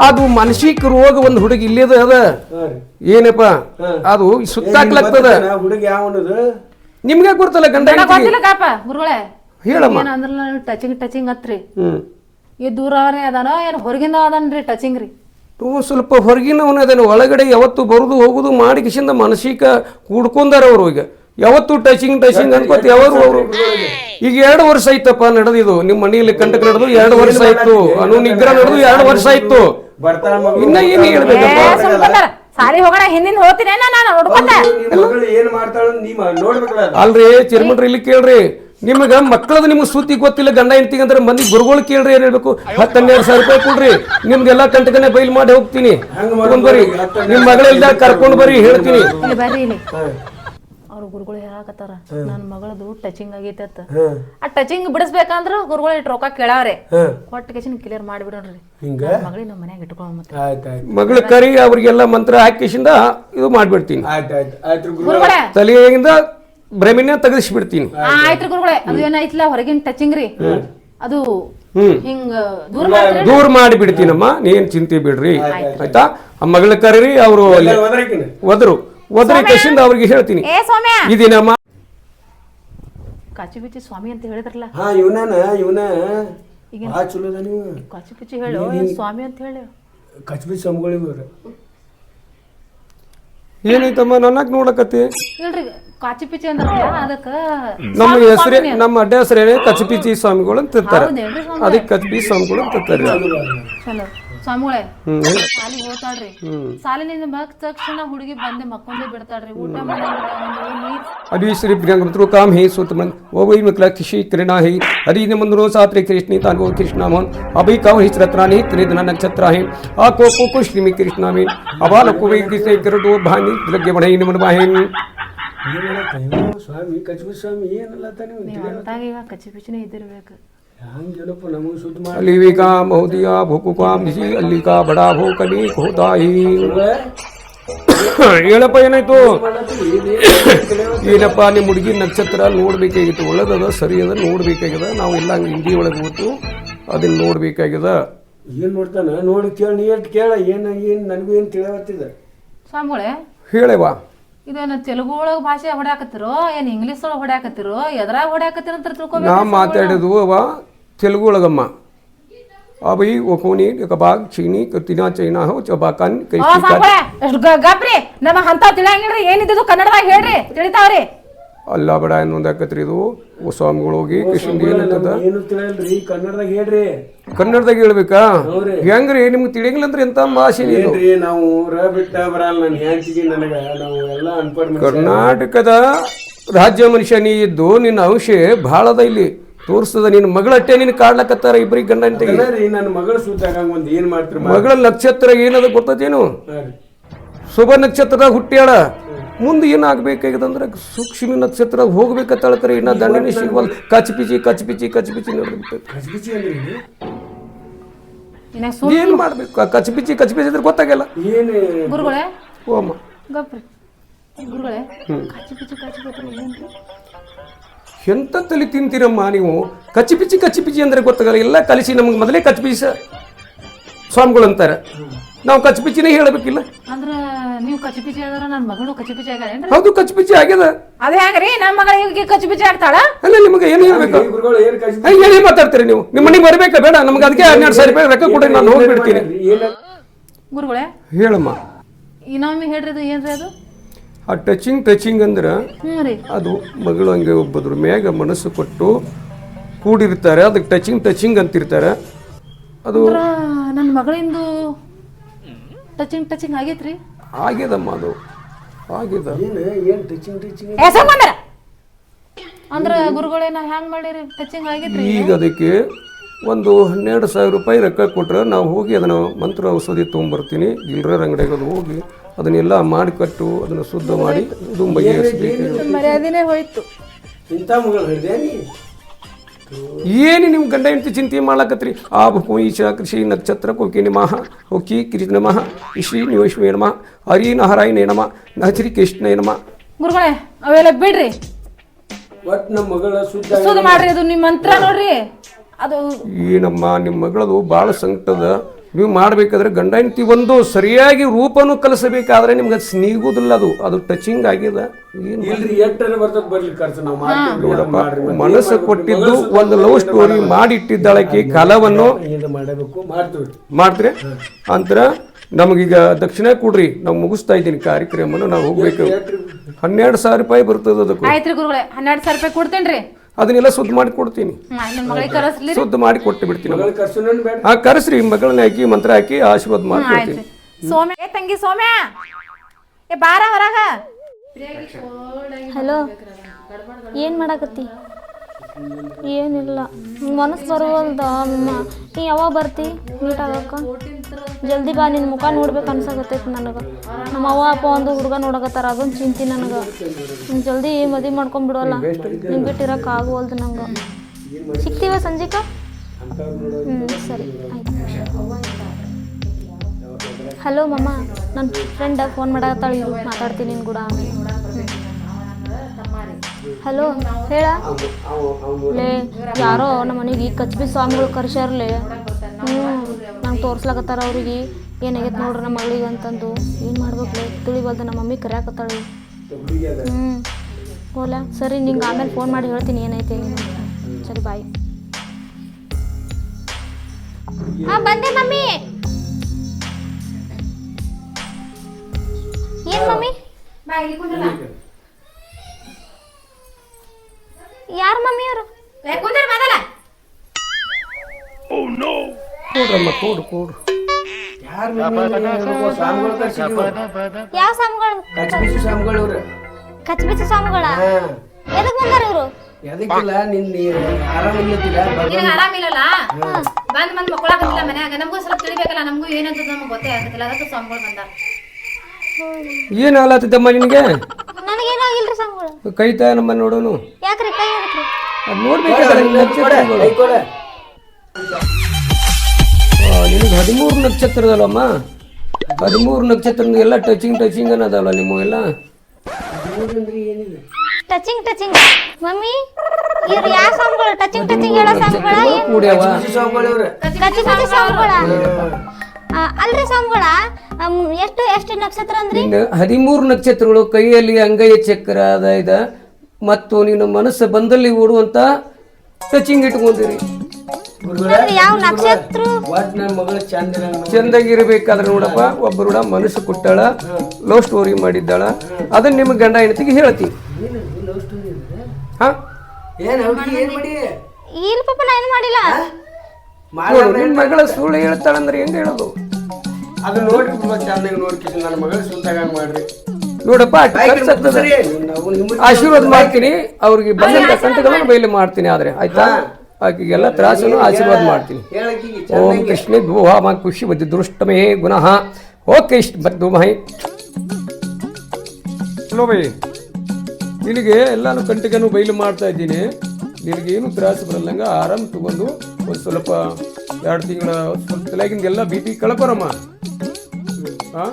ಅದು ಮಾನಸಿಕ ರೋಗ ಒಂದು ಹುಡುಗಿ ಇಲ್ಲದ ಅದ? ಏನಪ್ಪ? ಅದು ಸುತ್ತಾಕ್ಲಾಗ್ತದ ಹುಡುಗಿ ಯಾವ ನಿಮ್ಗೆ ಗೊತ್ತಲ್ಲ ಗಂಡ ಗೊತ್ತಿಲ್ಲ ಕಾಪ ಗುರುಗಳೇ ಹೇಳಮ್ಮ. ಟಚಿಂಗ್ ಟಚಿಂಗ್ ಅತ್ರಿ ಹ್ಮ್. ಈ ದೂರವನೇ ಅದಾನ ಏನ್ ಹೊರಗಿಂದ ಅದಾನ್ರಿ ಟಚಿಂಗ್ ರೀ. ಇವು ಸ್ವಲ್ಪ ಹೊರಗಿನವನ ಅದನ್ನು ಒಳಗಡೆ ಯಾವತ್ತು ಬರುದು ಹೋಗುದು ಮಾಡಿ ಕಿಶಿಂದ ಮಾನಸಿಕ ಕೂಡ್ಕೊಂಡಾರ ಅವರು ಈಗ. ಯಾವತ್ತು ಟಚಿಂಗ್ ಟಚಿಂಗ್ ಅನ್ಕೋತ ಯಾವಾಗ ಅವರು. ಈಗ ಎರಡು ವರ್ಷ ಆಯ್ತಪ್ಪ ನಡೆದಿದು. ನಿಮ್ಮ ಮನೆಯಲ್ಲಿ ಕಂಟಕ ನಡೆದು ಎರಡು ವರ್ಷ ಆಯ್ತು. ಅನು ನಿಗ್ರಹ ನಡೆದು ಎರಡು ವರ್ಷ ಆಯ್ತು. ಬರ್ತಾಳ ಇನ್ನ ಏನ್ ಹೇಳ್ಬೇಕಪ್ಪ? ಸಾರಿ ಹೋಗೋಣ ಹಿಂದಿಂದ ಹೋಗ್ತೀನಿ ನಾನು? ನೋಡ್ಕೊಂಡ ಮಗಳು ಏನ್ ಮಾಡ್ತಾಳ ನೀವ್ ನೋಡ್ಬೇಕಲ್ಲ. ಅಲ್ರಿ ಚಿರ್ಮನ್ರಿ ಇಲ್ಲಿ ಕೇಳ್ರಿ. ನಿಮ್ಗ ಮಕ್ಕಳದ ನಿಮ್ಗೆ ಸೂತಿ ಗೊತ್ತಿಲ್ಲ ಗಂಡ ಹೆಂಡತಿಗೆ ಅಂದ್ರೆ ಮಂದಿ ಗುರುಗಳು ಕೇಳ್ರಿ ಏನ್ ಹೇಳ್ಬೇಕು? ಹತ್ತು ಹನ್ನೆರಡು ಸಾವಿರ ರೂಪಾಯಿ ಕೊಡ್ರಿ. ನಿಮ್ದೆಲ್ಲ ಕಂಟಕನೆ ಬೈಲ್ ಮಾಡಿ ಹೋಗ್ತೀನಿ. ಬರ್ರಿ ನಿಮ್ ಮಗಳೆಲ್ಲ ಕರ್ಕೊಂಡ್ ಬರ್ರಿ ಹೇಳ್ತೀನಿ. ಇಲ್ಲಿ ಬರ್ರಿ ಇಲ್ಲಿ. ಅವ್ರ ಗುರುಗಳು ಹೇಳಾಕತ್ತಾರ ನನ್ನ ಮಗಳದು ಟಚಿಂಗ್ ಆಗೈತೆ ಅಂತ. ಆ ಟಚಿಂಗ್ ಬಿಡಿಸ್ಬೇಕಂದ್ರ ಗುರುಗಳು ಇಟ್ಟು ರೊಕ್ಕ ಕೇಳಾವ್ರೆ ಕೊಟ್ಟ ಕೇಸಿನ ಕ್ಲಿಯರ್ ಮಾಡಿಬಿಡೋಣ್ರಿ. ಹಿಂಗ? ಮಗಳಿಗೆ ನಮ್ಮ ಮನ್ಯಾಗ ಇಟ್ಕೊಂಡ್ ಮತ್ತೆ. ಮಗಳ ಕರಿ ಅವ್ರಿಗೆಲ್ಲ ಮಂತ್ರ ಹಾಕಿಸಿಂದ ಇದು ಮಾಡ್ಬಿಡ್ತೀನಿ. ಆಯ್ತ್ ಆಯ್ತ್. ಆಯ್ತು ಗುರು ಗುರುಗಳೇ. ತಲೆಯಿಂದ ಭ್ರಮಿನ ತಗದಿಸಿ ಬಿಡ್ತೀನಿ ಆಯ್ತ್ರಿ ಗುರುಗಳೇ ಅದು ಏನಾಯ್ತಲ್ಲ ಹೊರಗಿನ ಟಚಿಂಗ್ ರೀ. ಅದು ಹಿಂಗ ದೂರ ಮಾಡ್ತೀರಿ? ದೂರ ಮಾಡಿ ಬಿಡ್ತೀನಮ್ಮ ನೀನ್ ಚಿಂತೆ ಬಿಡ್ರಿ. ಆಯ್ತಾ ಆ ಮಗಳ ಕರೀರಿ ಅವರು ಒದ್ರು. ಒದ್ರಿ ಕಶಿಂದ ಅವ್ರಿಗೆ ಹೇಳ್ತೀನಿ. ಏ ಸೌಮ್ಯ? ಇದೇನಮ್ಮ ಕಾಚಿ ಬಿಚ್ಚಿ ಸ್ವಾಮಿ ಅಂತ ಹೇಳಿದ್ರಲ್ಲ. ಹಾ ಇವನ. ಇವನ ಭಾಳ ಚಲೋ ಅದ ನೀವು. ಕಾಚಿ ಬಿಚ್ಚಿ ಹೇಳು ಏನ್ ಸ್ವಾಮಿ ಅಂತ ಹೇಳು. ಕಚ್ಬಿ ಸ್ವಾಮಿಗಳು ಇವ್ರು. ಏನೈತಮ್ಮ ನನ್ನಕ್ ನೋಡಕತ್ತಿ? ಇಲ್ರಿ ಕಾಚಿ ಅಂದ್ರಲ್ಲ ಅದಕ್ಕ ನಮ್ಮ ಹೆಸರೇ ನಮ್ಮ ಅಡ್ಡ ಹೆಸರೇನೆ ಕಚಪಿಚಿ ಸ್ವಾಮಿಗಳು ಅಂತ ಇರ್ತಾರೆ? ಅದಕ್ಕೆ ಕಚಪಿ ಸ್ವಾಮಿಗಳು ಅಂತ ಇರ್ತಾರೆ. ಚಲೋ. ಸ್ವಾಮಿಗಳೇ ಹ್ಮ್ ಸಾಲಿಗೆ ಹೋಗ್ತಾಳ್ರಿ ಸಾಲಿನಿಂದ ಮಕ್ ತಕ್ಷಣ ಹುಡುಗಿ ಬಂದೆ ಮಕ್ಕೊಂದೇ ಬಿಡ್ತಾಳ್ರಿ ಊಟ ಮಾಡಂಗಿಲ್ಲ ಒಂದ್ ನೀರ್ अभी श्री प्रियंक काम है सुत मन वो वही मतलब किसी करना है हरि ने मंदिरों सात्रे कृष्ण तान वो कृष्णा मोहन अभी कव हिच रत्नानी त्रिदना नक्षत्र है आ को को को श्री कृष्णा में अबाल को वे किसे कर दो भानी लगे बढ़े मन बाहेन ಏನ್ ಹೇಳತ್ತ ಇವ? ಸ್ವಾಮಿ ಕಚ್ಬಿ ಸ್ವಾಮಿ ಏನಲ್ಲತ್ತ ನೀವು ನೀವ್ ಅಂತಾಗ ಇವಾಗ ಕಚ್ಚಿ ಪಿಚ್ಚಿನೇ ಇದ್ದಿರ್ಬೇಕು ಹಂಗೇನಪ್ಪ ನಮಗೆ ಸುದ್ದಿ ಮಾಡಿ अली का मोदिया भूकु काम निशी अली का बड़ा भू कभी होता ही ಹೇಳಪ್ಪ ಏನಾಯ್ತು ಏನಪ್ಪ ನಿಮ್ಮ ಹುಡುಗಿ ನಕ್ಷತ್ರ ನೋಡ್ಬೇಕಾಗಿತ್ತು ಒಳ್ಳೇದದ ಸರಿ ಅದ ನೋಡ್ಬೇಕಾಗ್ಯದ ನಾವು ಎಲ್ಲ ಹಂಗೆ ಹಿಂದಿ ಒಳಗೆ ಹೋತು ಅದನ್ನ ನೋಡ್ಬೇಕಾಗ್ಯದ ಏನ್ ನೋಡ್ತಾನ ನೋಡಿ ಕೇಳ ನೀ ಎಷ್ಟು ಕೇಳ ಏನ್ ಏನ್ ನನಗೂ ಏನ್ ತಿಳಿಯವತ್ತಿದ ಸ್ವಾಮಿಗಳೇ ಹೇಳವಾ ಇದೇನು ತೆಲುಗು ಒಳಗ ಭಾಷೆ ಹೊಡ್ಯಾಕತ್ತಿರೋ ಏನ್ ಇಂಗ್ಲಿಷ್ ಒಳಗ ಹೊಡ್ಯಾಕತ್ತಿರೋ ಎದ್ರಾಗ ಹೊಡ್ಯಾಕತ್ತಿರ ಅಂತ ತಿಳ್ಕೊಬೇಕು ನಾ ಮಾತಾಡಿದ್ವು ಅವ ತೆಲುಗು ಒಳಗಮ್ಮ ಅಬೈ ಒಕೋನಿ ಕಬಾಗ್ ಚೀನಿ ಕತ್ತಿನ ಚೈನಾ ಹೋ ಚಬಾಕನ್ ಕೈ ಗಪ್ರಿ ನಮ್ಮ ಅಂತ ತಿಳಿಯಂಗಿಲ್ರಿ ಏನಿದ್ದು ಕನ್ನಡದಾಗ ಹೇಳ್ರಿ ತಿಳಿತಾವ್ರಿ. ಅಲ್ಲ ಬಡ ಅನ್ನೊಂದಾಕತ್ರಿ ಇದು? ಓ ಸ್ವಾಮಿಗಳು ಹೋಗಿ ಕೃಷ್ಣ ಏನಂತದ? ಏನು ತಿಳಿಯಲ್ರಿ? ಕನ್ನಡದಾಗ ಹೇಳ್ರಿ. ಕನ್ನಡದಾಗ ಹೇಳ್ಬೇಕಾ? ಹೆಂಗ್ರಿ? ನಿಮ್ಗೆ ತಿಳಿಯಂಗಿಲ್ಲ ಅಂದ್ರೆ ಎಂತ ಭಾಷೆ ನೀನು ಏನ್ರಿ ನಾವು ರ ಬಿಟ್ಟ ಬರಲ್ಲ ನನ್ನ ಹೆಂಡತಿಗೆ ನನಗೆ ನಾವು ಎಲ್ಲ ಅನ್ಪಡ್. ಕರ್ನಾಟಕದ ರಾಜ್ಯ ಮನುಷ್ಯ ನೀ ಇದ್ದು ನಿನ್ನ ಅಂಶ ಭಾಳ ಅದ ಇಲ್ಲಿ. ತೋರಿಸ್ತದ ನಿನ್ನ ಮಗಳಟ್ಟೆ ನಿನ್ನ ಕಾಡ್ಲಕತ್ತಾರ ಇಬ್ಬರಿಗೆ ಗಂಡ ಅಂತ ನನ್ನ ಮಗಳ ಸುತ್ತಾಗ ಒಂದು ಏನ್ ಮಾಡ್ತೀರಿ ಮಗಳ ನಕ್ಷತ್ರ ಏನದ ಗೊತ್ತದೇನು. ಶುಭ ನಕ್ಷತ್ರದಾಗ ಹುಟ್ಟ್ಯಾಳ. ಮುಂದೆ ಏನಾಗಬೇಕಾಗಿದಂದ್ರೆ ಸೂಕ್ಷ್ಮ ನಕ್ಷತ್ರ ಹೋಗ್ಬೇಕತ್ತಾಳಕರೆ ಇನ್ನ ದಂಡನೆ ಸಿಗವಲ್ ಕಚ್ ಪಿಚಿ ಕಚ್ ಪಿಚಿ ಕಚ್ ಪಿಚಿ ಸು ಏನ್? ಮಾಡ್ಬೇಕು? ಕಚ್ ಪಿಚಿ ಕಚ್ ಪಿಚಿ ಅಂದ್ರೆ ಗೊತ್ತಾಗಲ್ಲ ಏನ್? ಗುರುಗಳೇ? ಓ ಅಮ್ಮ. ಗಪ್ರಿ ಗುರುಗಳೇ ಕಾಚಿ ಪಿಚ್ಚಿ ಕಾಚಿ ಎಂತ ತಲೆ ತಿಂತೀರಮ್ಮ ನೀವು? ಕಚ್ಚಿಪಿಚಿ ಕಚ್ಚಿಪಿಚ್ಚಿ ಅಂದ್ರೆ ಗೊತ್ತಾಗಲ್ಲ. ಎಲ್ಲ ಕಲಿಸಿ ನಮ್ಗೆ ಮೊದಲೇ ಕಚ್ಪಿಚ ಸ್ವಾಮಿಗಳು ಅಂತಾರೆ. ನಾವು ಕಚ್ಚಿಪಿಚ್ಚಿನೇ ಹೇಳಬೇಕಿಲ್ಲ. ಅಂದ್ರ ನೀವು ಕಚ್ಚಿ ಪಿಚ್ಚಿ ಆದ್ರ ನನ್ನ ಮಗಳು ಕಚ್ಚಿ ಪಿಚ್ಚಿ ಆಗ್ಯಾರೇನ್ರಿ ಹೌದು ಕಚ್ಚಿಪಿಚ್ಚಿ ಆಗ್ಯದ. ಅದೇ ಹೆಂಗ್ರಿ ನಮ್ಮ ಮಗಳ ಪಿಚ್ಚಿ ಆಗ್ತಾಳ? ಅಲ್ಲ ನಿಮಗೆ ಏನು ಹೇಳ್ಬೇಕು? ಈ ಗುರುಗಳು ಏನ್ ಕಚ್ಬಿ ಹೆಂಗ್ ಹೇಳಿ ಮಾತಾಡ್ತೀರಿ ನೀವು. ನಿಮ್ಮ ಮನೆಗೆ ಬರ್ಬೇಕಾ? ಬೇಡ ನಮ್ಗೆ ಅದಕ್ಕೆ ಹನ್ನೆರಡು ಸಾವಿರ ರೂಪಾಯಿ ರೊಕ್ಕ ಕೊಡಿ ನಾನು ಹೋಗ್ಬಿಡ್ತೀನಿ ಏನ ಗುರುಗಳೇ ಹೇಳಮ್ಮ. ಇನ್ನೊಮ್ಮೆ ಹೇಳ್ರಿ ಅದು ಏನ್ರಿ ಅದು? ಆ ಟಚಿಂಗ್ ಟಚಿಂಗ್ ಅಂದ್ರೆ ಅದು ಮಗಳು ಹಂಗೆ ಒಬ್ಬದ್ರ ಮ್ಯಾಗ ಮನಸ್ಸು ಕೊಟ್ಟು ಕೂಡಿರ್ತಾರೆ. ಅದಕ್ಕೆ ಟಚಿಂಗ್ ಟಚಿಂಗ್ ಅಂತಿರ್ತಾರೆ. ಅದು ಅಂದ್ರ ನನ್ನ ಮಗಳಿಂದು ಟಚಿಂಗ್ ಟಚಿಂಗ್ ಆಗೈತ್ರಿ? ಆಗ್ಯದಮ್ಮ ಅದು. ಆಗ್ಯದ. ಏನು ಏನ್ ಟಚಿಂಗ್ ಟಚಿಂಗ್ ಅಂದ್ರೆ ಸಂಬಂಧರ ಅಂದ್ರ ಗುರುಗಳೇ ನಾ ಹ್ಯಾಂಗ್ ಮಾಡಿರಿ? ಟಚಿಂಗ್ ಆಗೈತ್ರಿ? ಈಗ ಅದಕ್ಕೆ ಒಂದು ಹನ್ನೆರಡು ಸಾವಿರ ರೂಪಾಯಿ ರೊಕ್ಕ ಕೊಟ್ಟರೆ ನಾವು ಹೋಗಿ ಅದನ್ನು ಮಂತ್ರ ಔಷಧಿ ತೊಗೊಂಬರ್ತೀನಿ. ಗಿಲ್ರರ್ ಅಂಗಡಿಗೆ ಅದು ಹೋಗಿ ಅದನ್ನೆಲ್ಲ ಮಾಡಿ ಕಟ್ಟು ಅದನ್ನು ಶುದ್ಧ ಮಾಡಿ ಇದು ಬಗೆಹರಿಸ್ಬೇಕು ಮರ್ಯಾದಿನೇ ಹೋಯ್ತು. ಏನು ನಿಮ್ಮ ಗಂಡ ಹೆಂಡತಿ ಚಿಂತೆ ಮಾಡ್ಲಕತ್ರಿ? ಆ ಭೂ ಈಶ ಕೃಷಿ ನಕ್ಷತ್ರ ಕೋಕಿ ನಮಃ ಹೋಕಿ ಕಿರಿ ನಮಃ ಇಶ್ರೀ ನಿವೇಶ್ವೇ ನಮಃ ಹರಿ ನಹರಾಯಣೇ ನಮಃ ನಹರಿ ಕೃಷ್ಣ ನಮಃ. ಗುರುಗಳೇ ಅವೆಲ್ಲ ಬಿಡ್ರಿ. ಒಟ್ಟು ನಮ್ಮ ಮಗಳ ಶುದ್ಧ ಮಾಡ್ರಿ ಅದು ನಿಮ್ಮ ಮಂತ್ರ ನೋಡ್ರಿ. ಅದು ಏನಮ್ಮ ನಿಮ್ಮ ಮಗಳದು ಭಾಳ ಸಂಕಟದ. ನೀವು ಮಾಡಬೇಕಾದ್ರೆ ಗಂಡ ಹೆಂಡತಿ ಒಂದು ಸರಿಯಾಗಿ ರೂಪನು ಕಲಿಸಬೇಕಾದ್ರೆ ನಿಮ್ಗೆ ಅದು ಸ್ನೀಗುದಿಲ್ಲ ಅದು. ಅದು ಟಚಿಂಗ್ ಆಗಿದೆ. ಏನು ಇಲ್ರಿ ಎಟ್ಟರ ಬರ್ತದ ಬರ್ಲಿ ಖರ್ಚು? ನಾವು ಮಾಡ್ತೀವಿ ಅದನ್ನ ಮನಸ್ಸು ಕೊಟ್ಟಿದ್ದು ಒಂದು ಲವ್ ಸ್ಟೋರಿ ಮಾಡಿಟ್ಟಿದ್ದಾಳಕ್ಕೆ ಕಲವನ್ನು. ಮಾಡ್ತೀರಿ? ಅಂತರ ನಮಗೀಗ ದಕ್ಷಿಣ ಕೊಡ್ರಿ ನಾವು ಮುಗಿಸ್ತಾ ಇದ್ದೀನಿ ಕಾರ್ಯಕ್ರಮನ ನಾವು ಹೋಗ್ಬೇಕು. ಹನ್ನೆರಡು ಸಾವಿರ ರೂಪಾಯಿ ಬರ್ತದೆ ಅದಕ್ಕೂ. ಆಯ್ತ್ರಿ ಗುರುಗಳೇ ಹನ್ನೆರಡು ಸಾವಿರ ರೂಪಾಯಿ ಕೊಡ್ತೇನ್ರಿ. ಅದನ್ನೆಲ್ಲ ಶುದ್ಧ ಮಾಡಿ ಕೊಡ್ತೀನಿ. ಶುದ್ಧ ಸುದ್ದಿ ಮಾಡಿ ಕೊಟ್ಟು ಬಿಡ್ತೀನಿ ಮಗಳ ಖರ್ಚು ಬೇಡ. ಆ ಕರೆಸ್ರಿ ಮಗಳನ್ನ ಹಾಕಿ ಮಂತ್ರ ಹಾಕಿ ಆಶೀರ್ವಾದ ಮಾಡಿ ಕೊಡ್ತೀನಿ ಸೋಮ್ಯ ಏ ತಂಗಿ ಸೋಮ್ಯ ಏ ಬಾರ ಹೊರಗ. ಹಲೋ ಏನು ಮಾಡಾಕತ್ತಿ? ಏನಿಲ್ಲ ಮನಸ್ಸು ಬರುವಲ್ದ ಅಮ್ಮ? ನೀ ಯಾವಾಗ ಬರ್ತಿ? ಮೀಟ್ ಆಗಕ್ಕ? ಜಲ್ದಿ ಬಾ ನಿನ್ನ ಮುಖ ನೋಡ್ಬೇಕು ಅನ್ಸಾಕತ್ತೈತಿ ನನಗೆ. ನಮ್ಮ ಅವ್ವ, ಅಪ್ಪ ಒಂದು ಹುಡುಗ ನೋಡಕತ್ತಾರ, ಅದೊಂದು ಚಿಂತೆ ನನಗೆ. ನೀನು ಜಲ್ದಿ ಮದುವೆ ಮಾಡ್ಕೊಂಡ್ಬಿಡೋಲ್ಲ ನಿನ್ ಬಿಟ್ಟಿರಕ್ಕೆ ಆಗುವಲ್ದು ನಂಗೆ. ಸಿಕ್ತೀವ ಸಂಜಿಕ? ಹ್ಞೂ ಸರಿ, ಆಯ್ತು. ಹಲೋ ಮಮ್ಮ ನನ್ನ ಫ್ರೆಂಡ ಫೋನ್ ಮಾಡತ್ತಾಳ ಇರು ಮಾತಾಡ್ತೀನಿ ನಿನ್ ಕೂಡ ಹಲೋ ಹೇಳ? ಲೇ, ಯಾರೋ ನಮ್ಮ ಮನೆಗೆ ಕಚ್ಬಿ ಸ್ವಾಮಿಗಳು ಕರ್ಸ್ಯಾರ್ಲೇ. ನಂಗೆ ತೋರ್ಸ್ಲಾಕತ್ತಾರ ಅವ್ರಿಗೆ. ಏನಾಗೈತೆ ನೋಡ್ರಿ ನಮ್ಮ ಮಗಳಿಗೆ ಅಂತಂದು. ಏನು ಮಾಡ್ಬೇಕು ತಿಳಿಬಲ್ದು ನಮ್ಮ ಮಮ್ಮಿ ಕರ್ಯಾಕತ್ತಾಳೆ. ಹ್ಞೂ ಹೋಲ ಸರಿ, ನಿಂಗೆ ಆಮೇಲೆ ಫೋನ್ ಮಾಡಿ ಹೇಳ್ತೀನಿ ಏನೈತೆ ಏನು ಸರಿ ಬಾಯ್ ಹಾಂ, ಬಂದೆ ಮಮ್ಮಿ. ಏನು ಮಮ್ಮಿ? ಬಾ ಕೂಡು ಕೂಡು. ಯಾರು ಯಾವ ಸ್ವಾಮಿಗಳು ಕಚ್ಬಿಸಿ ಸ್ವಾಮಿಗಳು ಇವ್ರು ಕಚ್ಬಿಚ್ಚ ಸ್ವಾಮಿಗಳ ಹಾ. ಎದಕ್ಕೆ ಬಂದಾರ ಇವರು? ಎದಕ್ಕಿಲ್ಲ ನಿನ್ನ ಆರಾಮಿಲ್ಲ ಆರಾಮಿಲ್ಲಲ್ಲ ಬಂದ್ ಬಂದ್ ಮಕ್ಕಳಾಗಿಲ್ಲ ಮನ್ಯಾಗ. ನಮಗೂ ಸ್ವಲ್ಪ ತಿಳಿಬೇಕಲ್ಲ ನಮಗೂ ಏನಂತ ನಮ್ಗೆ ಗೊತ್ತೇ ಆಗತ್ತಿಲ್ಲ. ಅದಕ್ಕೆ ಸ್ವಾಮಿಗಳು ಬಂದಾರ. ಏನು ಆಲತ್ತಿದ್ದಮ್ಮ ನಿನಗೆ? ನನಗೇನಾಗಿಲ್ರಿ ಸ್ವಾಮಿಗಳು ಕೈ ತಾಯ ನಮ್ಮ ನೋಡೋನು? ಯಾಕ್ರಿ ಕೈ ಅದು ನೋಡ್ಬೇಕಾದ್ರೆ ಕೈ ಕೊಡ. ನಿನಗೆ ಹದಿಮೂರು ನಕ್ಷತ್ರದಲ್ಲಮ್ಮ? ಹದಿಮೂರು ನಕ್ಷತ್ರ ಎಲ್ಲ ಟಚಿಂಗ್ ಟಚಿಂಗ್ ಅನ್ನೋದಲ್ಲ ನಿಮ್ಮ ಎಲ್ಲ? ಟಚಿಂಗ್ ಟಚಿಂಗ್ ಮಮ್ಮಿ ಇವ್ರು ಯಾವ ಸಾಂಗ್ಗಳು? ಟಚಿಂಗ್ ಟಚಿಂಗ್ ಹೇಳೋ ಸಾಂಗ್ಗಳ ಕೂಡ್ಯಾವ ಆ, ಅಲ್ರಿ ಸ್ವಾಮಿಗಳ ಎಷ್ಟು ಎಷ್ಟು ನಕ್ಷತ್ರ ಅಂದ್ರಿ? ಹದಿಮೂರು ನಕ್ಷತ್ರಗಳು ಕೈಯಲ್ಲಿ ಅಂಗೈಯ ಚಕ್ರ ಅದ ಇದ. ಮತ್ತು ನಿನ್ನ ಮನಸ್ಸು ಬಂದಲ್ಲಿ ಓಡುವಂತ ಟಚಿಂಗ್ ಇಟ್ಕೊಂಡಿರಿ ಯಾವ ನಕ್ಷತ್ರ? ನನ್ನ ಚಂದಾಗಿರ್ಬೇಕಾದ್ರೆ ನೋಡಪ್ಪ ಒಬ್ಬರು ಕೂಡ ಮನಸ್ಸು ಕೊಟ್ಟಾಳ ಲವ್ ಸ್ಟೋರಿ ಮಾಡಿದ್ದಾಳ. ಅದನ್ನ ನಿಮ್ಮ ಗಂಡ ಹೆಂಡತಿಗೆ ಹೇಳ್ತಿ. ಹಾ? ಏನ್ ಪಾಪ ನಾ ಏನು ಮಾಡಿಲ್ಲ. ನೋಡು, ಮಗಳ ಸುಳ್ಳು ಹೇಳ್ತಾಳಂದ್ರೆ ಹೆಂಗ್ ಹೇಳೋದು? ಅದು ನೋಡ್ರಿ ಚಂದಾಗಿ ನೋಡ್ಕೊಂಡು ನನ್ನ ಮಗಳ ಸುತ್ತಾಗ ಮಾಡ್ರಿ. ನೋಡಪ್ಪ ಆಶೀರ್ವಾದ ಮಾಡ್ತೀನಿ ಅವ್ರಿಗೆ ಬಂದಂತ ಕಂಟಗಳನ್ನು ಬಯಲು ಮಾಡ್ತೀನಿ ಆದ್ರೆ ಆಯ್ತಾ? ಆಕೆಗೆಲ್ಲ ತ್ರಾಸನು ಆಶೀರ್ವಾದ ಮಾಡ್ತೀನಿ. ಓಂ ಕೃಷ್ಣ ಮಾ ಖುಷಿ ಮಧ್ಯ ದೃಷ್ಟಮೇ ಗುಣಃ ಓಕೆ ಇಷ್ಟ ಬದ್ದು ಮಹಿ ಹಲೋ ಬೈ ನಿನಗೆ ಎಲ್ಲಾನು ಕಂಟಿಗೆನೂ ಬಯಲು ಮಾಡ್ತಾ ಇದ್ದೀನಿ. ನಿನಗೇನು ತ್ರಾಸ ಬರಲ್ಲಂಗ ಆರಾಮ್ ತಗೊಂಡು ಒಂದು ಸ್ವಲ್ಪ ಎರಡು ತಿಂಗಳ ಸ್ವಲ್ಪ ತಲೆಗಿಂದೆಲ್ಲ ಬಿ ಪಿ ಕಳ್ಕೊರಮ್ಮ ಆ?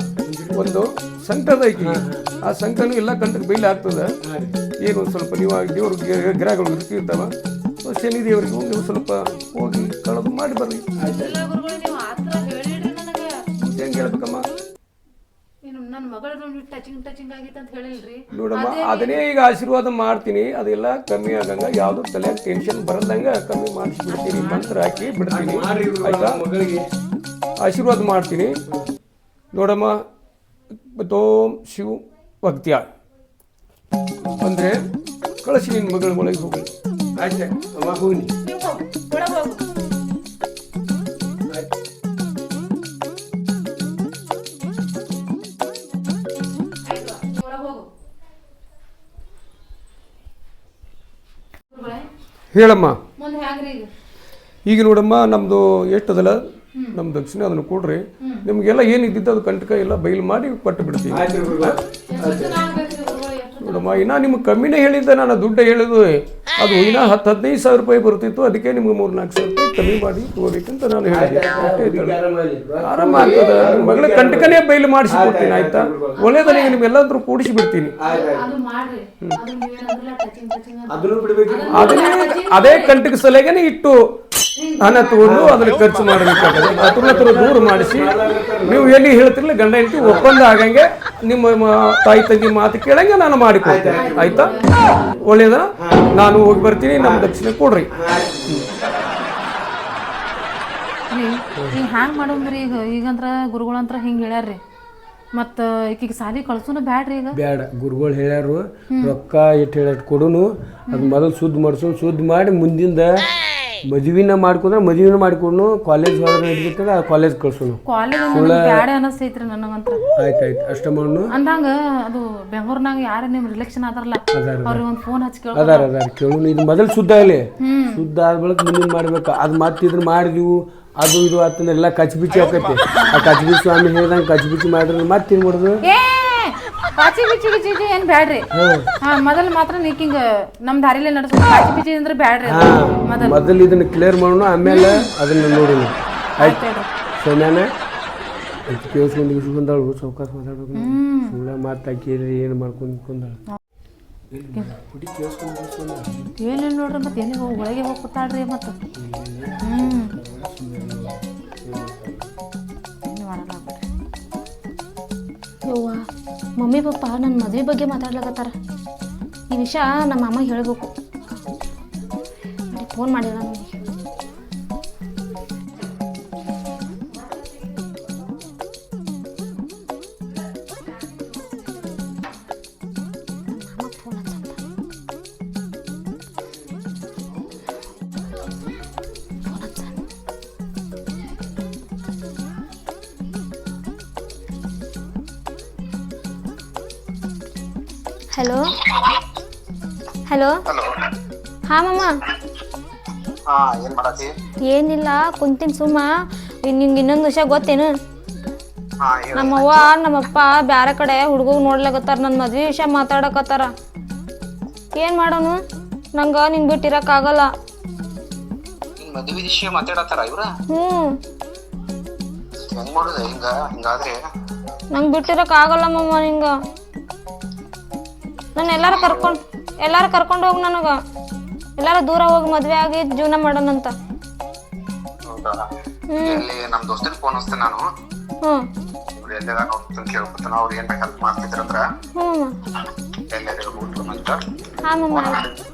ಒಂದು ಸಂಕಟದ ಐತಿ. ಆ ಸಂಕಟನೂ ಎಲ್ಲ ಕಂಟಕ್ಕೆ ಬೈಲಿ ಆಗ್ತದೆ ಏನು ಒಂದ್ ಸ್ವಲ್ಪ ನೀವು ದೇವ್ರ ಗ್ರಹಗಳು ಇರ್ತಿರ್ತಾವ ಶನಿ ದೇವರಿಗೂ ನೀವು ಸ್ವಲ್ಪ ಹೋಗಿ ಕಳೆದು ಮಾಡಿ ಬರ್ರಿ. ಹೆಂಗೆ ಹೇಳ್ಬೇಕಮ್ಮ? ನನ್ನ ಮಗಳು ಟಚಿಂಗ್ ಟಚಿಂಗ್ ಆಗಿತ್ತು ಅಂತ ಹೇಳಿಲ್ರಿ. ನೋಡಮ್ಮ ಅದನ್ನೇ ಈಗ ಆಶೀರ್ವಾದ ಮಾಡ್ತೀನಿ. ಅದೆಲ್ಲ ಕಮ್ಮಿ ಆಗಂಗ ಯಾವ್ದು ತಲೆ ಟೆನ್ಷನ್ ಬರದಂಗ ಕಮ್ಮಿ ಮಾಡಿಸ್ಬಿಡ್ತೀನಿ. ಮಂತ್ರ ಹಾಕಿ ಬಿಡ್ತೀನಿ. ಆಯ್ತಾ? ಮಗಳಿಗೆ. ಆಶೀರ್ವಾದ ಮಾಡ್ತೀನಿ. ನೋಡಮ್ಮ ತೋಂ ಶಿವ ಭಕ್ತಿಯ ಅಂದ್ರೆ ಕಳಿಸಿ ನಿನ್ನ ಮಗಳ ಒಳಗೆ ಹೋಗಿ. ಹೋಗಿ ಹೇಳಮ್ಮ. ಈಗ? ನೋಡಮ್ಮ ಎಷ್ಟು ಎಷ್ಟದಲ್ಲ? ನಮ್ಮ ದಕ್ಷಿಣ ಅದನ್ನು ಕೊಡ್ರಿ. ನಿಮಗೆಲ್ಲ ಏನಿದ್ದಿದ್ದು ಅದು ಕಂಟಕ ಎಲ್ಲ ಬಯಲು ಮಾಡಿ ಕೊಟ್ಟು ಬಿಡ್ತೀನಿ ನೋಡಮ್ಮ ಇನ್ನ ನಿಮ್ಗೆ ಕಮ್ಮಿನೇ ಹೇಳಿದ್ದೆ ನಾನು ದುಡ್ಡು ಹೇಳಿದ್ದು. ಅದು ಇನ್ನ ಹತ್ತು ಹದಿನೈದು ಸಾವಿರ ರೂಪಾಯಿ ಬರ್ತಿತ್ತು ಅದಕ್ಕೆ ನಿಮ್ಗೆ ಮೂರು ನಾಲ್ಕು ಸಾವಿರ ರೂಪಾಯಿ ಕಮ್ಮಿ ಮಾಡಿ ತಗೋಬೇಕಂತ ನಾನು ಹೇಳಿದೆ. ಅಷ್ಟೇ ಇದ್ದಳು. ಆರಾಮಲ್ಲಿ. ಆರಾಮ ಆಗ್ತದೆ. ಮಗಳ ಕಂಟಕನೇ ಬೈಲು ಮಾಡಿಸಿ ಕೊಡ್ತೀನಿ ಆಯ್ತಾ ನಿಮಗೆ ನಿಮ್ಮೆಲ್ಲರೂ ಕೂಡಿಸಿ ಬಿಡ್ತೀನಿ. ಅದು ಮಾಡ್ರಿ. ಅದು ನೀವೇನಂದ್ರಲ್ಲ ಟಚಿಂಗ್ ಟಚಿಂಗ್ ಅಂತ. ಅದನ್ನು ಅದೇ ಕಂಟಕ ಸಲಗೆನೆ ಇಟ್ಟು ಹಣ ತಗೊಂಡು ಅದನ್ನ ಖರ್ಚು ಮಾಡಬೇಕಾಗ್ತದೆ. ಅದ್ರ ಹತ್ರ ದೂರ ಮಾಡಿಸಿ ನೀವು ಎಲ್ಲಿ ಹೇಳ್ತಿರ್ಲಿಲ್ಲ ಗಂಡ ಹೆಂಡತಿ ಒಪ್ಪಂದ ಆಗಂಗೆ ನಿಮ್ಮ ಮ- ತಾಯಿ ತಂಗಿ ಮಾತು ಕೇಳಂಗೆ ನಾನು ಮಾಡಿಕೊಡ್ತೇನೆ. ಆಯ್ತಾ? ಒಳ್ಳೇದ ನಾನು ಹೋಗಿ ಬರ್ತೀನಿ ನಮ್ಮ ದಕ್ಷಿಣ ಕೊಡ್ರಿ. ಈಗ ಹ್ಯಾಂಗ್ ಮಾಡೋಂದ್ರಿ ಈಗ? ಈಗಂದ್ರ ಗುರುಗಳಂತ್ರ ಹಿಂಗ್ ಹೇಳ್ಯಾರ್ರಿ. ಮತ್ತ ಈಕಿಗೆ ಸಾಲಿ ಕಳ್ಸೂನು ಬ್ಯಾಡ್ರಿ ಈಗ? ಬ್ಯಾಡ. ಗುರುಗಳು ಹೇಳ್ಯಾರು ರೊಕ್ಕ ಇಟ್ಟು ಹೇಳ ಕೊಡುನು. ಅದು ಮೊದಲು ಶುದ್ಧ ಮಾಡ್ಸೋನು ಶುದ್ಧ ಮಾಡಿ ಮುಂದಿಂದ ಮದುವಿನ ಮಾಡ್ಕೊಂಡ್ರೆ ಮದುವಿನ ಮಾಡ್ಕೊಂಡು ಕಾಲೇಜ್ ಹೋದ್ರೆ ನಡೀತದ ಕಾಲೇಜ್ ಕಳ್ಸೋನು ಕಾಲೇಜ್ ಅಂದ್ರೆ ಬ್ಯಾಡ ಅನಸ್ತೈತ್ರಿ ನನಗಂತ್ರ. ಆಯ್ತು ಆಯ್ತು ಅಷ್ಟ ಮಣ್ಣು ಅಂದಂಗ ಅದು ಬೆಂಗಳೂರ್ನಾಗ ಯಾರ ನಿಮ್ ರಿಲೆಕ್ಷನ್ ಆದಾರಲ್ಲ ಅವ್ರಿಗೆ ಒಂದ್ ಫೋನ್ ಹಚ್ಚಿ ಕೇಳ ಅದಾರ ಅದಾರ. ಕೇಳೋನು ಇದು ಮೊದಲು ಶುದ್ಧ ಆಗಲಿ. ಶುದ್ಧ ಆದ ಬಳಿಕ ಮುಂದಿನ ಮಾಡ್ಬೇಕು. ಅದು ಮತ್ತೆ ಇದನ್ನ ಮಾಡಿದೀವು ಅದು ಇದು ಆತಂದ್ರೆ ಎಲ್ಲ ಕಚ್ಬಿಚ್ಚಿ ಹಾಕೈತಿ ಆ ಕಚ್ಬಿಚ್ಚಿ ಸ್ವಾಮಿ ಹೇಳ್ದಂಗೆ ಕಚ್ಬಿಚ್ಚಿ ಮಾಡಿದ್ರೆ ಮತ್ತೆ ಏನು ಪಾಚಿ ಬಿಚ್ಚಿ ಬಿಚ್ಚಿ ಬಿಚ್ಚಿ ಏನ್ ಬ್ಯಾಡ್ರಿ? ಹಾ ಮೊದಲ ಮಾತ್ರ ನೀಕಿಂಗ್ ನಮ್ ದಾರಿಲೇ ನಡೆಸು ಪಾಚಿ ಬಿಚ್ಚಿ ಅಂದ್ರೆ ಬ್ಯಾಡ್ರಿ ಅದು. ಮೊದಲ್. ಮೊದಲು ಇದನ್ನ ಕ್ಲಿಯರ್ ಮಾಡೋಣ ಆಮೇಲೆ ಅದನ್ನ ನೋಡೋಣ. ಆಯ್ತು. ಸೋಮ್ಯಾನ ಆಯ್ತು ಕೇಳಿಸ್ಕೊಂಡು ಇಸ್ಕೊಂಡಾಳು ಸಾವ್ಕಾಸ ಮಾತಾಡ್ಬೇಕು ಸುಳ್ಳ ಮಾತಾಕಿರಿ ಏನು ಮಾಡ್ಕೊಂಡು ಇಟ್ಕೊಂಡಾಳು ಏನು ನೋಡ್ರಿ ಮತ್ತೆ ಏನು ಹೋಗಿ ಒಳಗೆ ಹೋಗಿ ಕೂತಾಳ್ರಿ ಮತ್ತೆ. ಹ್ಮ್. ಏನು ಮಾಡಲ್ಲ ಬಿಡ್ರಿ ಮಮ್ಮಿ ಪಪ್ಪ ನನ್ನ ಮದುವೆ ಬಗ್ಗೆ ಮಾತಾಡ್ಲಕತ್ತಾರ. ಈ ವಿಷಯ ನಮ್ಮ ಅಮ್ಮ ಹೇಳಬೇಕು. ಫೋನ್ ಮಾಡಿಲ್ಲ ನನಗೆ ಹಲೋ? ಹಲೋ? ಹಲೋ? ಹಾಂ ಹಾ ಏನ್ ಮಾಡತಿ ಏನಿಲ್ಲ ಕುಂತೀನಿ ಸುಮ್ಮ. ನಿಂಗೆ ಇನ್ನೊಂದು ವಿಷಯ ಗೊತ್ತೇನು? ಹಾ ಹೇಳು. ನಮ್ಮವ್ವ ನಮ್ಮಪ್ಪ ಬ್ಯಾರೆ ಕಡೆ ಹುಡುಗ ನೋಡ್ಲಾಕತ್ತಾರ ನನ್ನ ಮದ್ವೆ ವಿಷಯ ಮಾತಾಡಕತ್ತಾರ. ಏನು ಮಾಡೋನು? ನಂಗೆ ನಿಂಗೆ ಬಿಟ್ಟಿರಕ್ಕಾಗಲ್ಲ. ನಿನ್ ಮದ್ವಿ ವಿಷಯ ಮಾತಾಡತ್ತಾರ ಇವ್ರ? ಹ್ಞೂ ಹೆಂಗ್ ಮಾಡುದ ಹಿಂಗ? ಹಿಂಗಾದ್ರೆ? ನಂಗೆ ಬಿಟ್ಟಿರಕ್ಕಾಗಲ್ಲ ಮಮ್ಮ ನಿಂಗೆ. ನಾನು ಎಲ್ಲಾರು ಕರ್ಕೊಂಡು ಎಲ್ಲಾರು ಕರ್ಕೊಂಡು ಹೋಗಿ ನನಗೆ. ಎಲ್ಲಾರು ದೂರ ಹೋಗಿ ಮದ್ವೆ ಆಗಿ ಜೀವನ ಮಾಡೋಣಂತ ಹೌದಾ? ಇಲ್ಲಿ ನಮ್ ದೋಸ್ತನ್ ಫೋನ್ ಹಚ್ತೇನೆ ನಾನು. ಹ್ಮ್. ಇವ್ರು ಎಲ್ಲೆಲ್ಲ ನೋಡ್ತಾನೆ ಕೇಳ್ಕೊತಾನ ಅವ್ರು ಏನ್ ಹೆಲ್ಪ್ ಮಾಡ್ತಿದ್ರಂದ್ರ ಮಮ್ಮ ಎಲ್ಲೆಲ್ಲ ಹೋಗ್ತು ಅಂತ? ಹಾಂ ಮಮ್ಮ